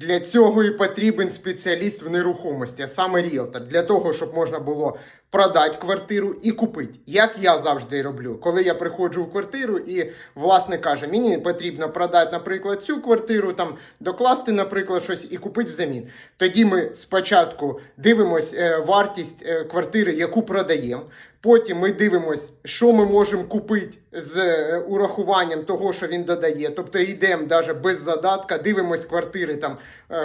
Для цього і потрібен спеціаліст в нерухомості, а саме ріелтор, для того, щоб можна було продати квартиру і купити. Як я завжди роблю, коли я приходжу в квартиру і власник каже, мені потрібно продати, наприклад, цю квартиру, там докласти, наприклад, щось і купити взамін. Тоді ми спочатку дивимось е, вартість е, квартири, яку продаємо. Потім ми дивимось, що ми можемо купити з е, урахуванням того, що він додає. Тобто йдемо навіть без задатка, дивимось квартири там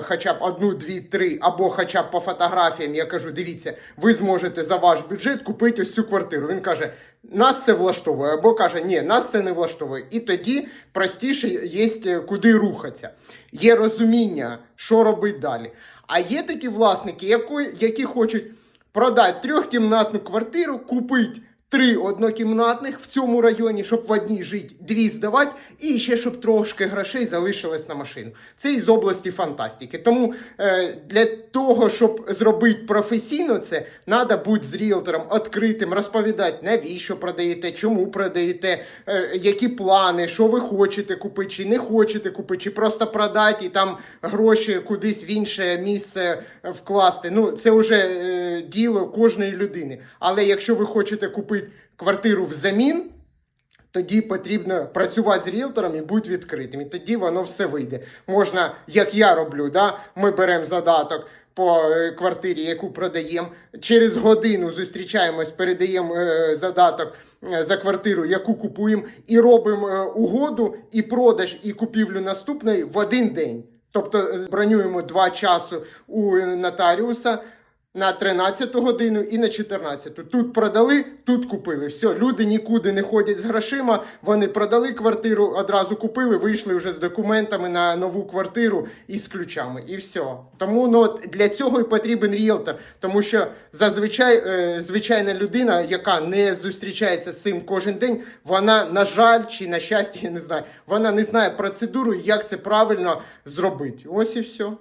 хоча б одну, дві, три, або хоча б по фотографіям. Я кажу, дивіться, ви зможете за ваш бюджет купити ось цю квартиру. Він каже, нас це влаштовує, або каже, ні, нас це не влаштовує. І тоді простіше є е, куди рухатися. Є розуміння, що робити далі. А є такі власники, які хочуть продати трьохкімнатну квартиру, купити три однокімнатних в цьому районі, щоб в одній жити, дві здавати, і ще щоб трошки грошей залишилось на машину. Це із області фантастики. Тому е, для того, щоб зробити професійно це, треба бути з ріелтором відкритим, розповідати, навіщо продаєте, чому продаєте, е, які плани, що ви хочете купити, чи не хочете купити, чи просто продати і там гроші кудись в інше місце е, вкласти. Ну, це вже е, діло кожної людини. Але якщо ви хочете купити квартиру взамін, тоді потрібно працювати з ріелтором і бути відкритим. І тоді воно все вийде. Можна, як я роблю, да? ми беремо задаток по е, квартирі, яку продаємо. Через годину зустрічаємось, передаємо е, задаток. е, За квартиру, яку купуємо, і робимо е, угоду, і продаж, і купівлю наступної в один день. Тобто е, бронюємо два часу у е, нотаріуса на 13 годину і на 14. Тут продали, тут купили. Все, люди нікуди не ходять з грошима. Вони продали квартиру, одразу купили, вийшли вже з документами на нову квартиру і з ключами. І все. Тому ну, от для цього і потрібен ріелтор. Тому що зазвичай е, звичайна людина, яка не зустрічається з цим кожен день, вона, на жаль, чи на щастя, я не знаю, вона не знає процедуру, як це правильно зробити. Ось і все.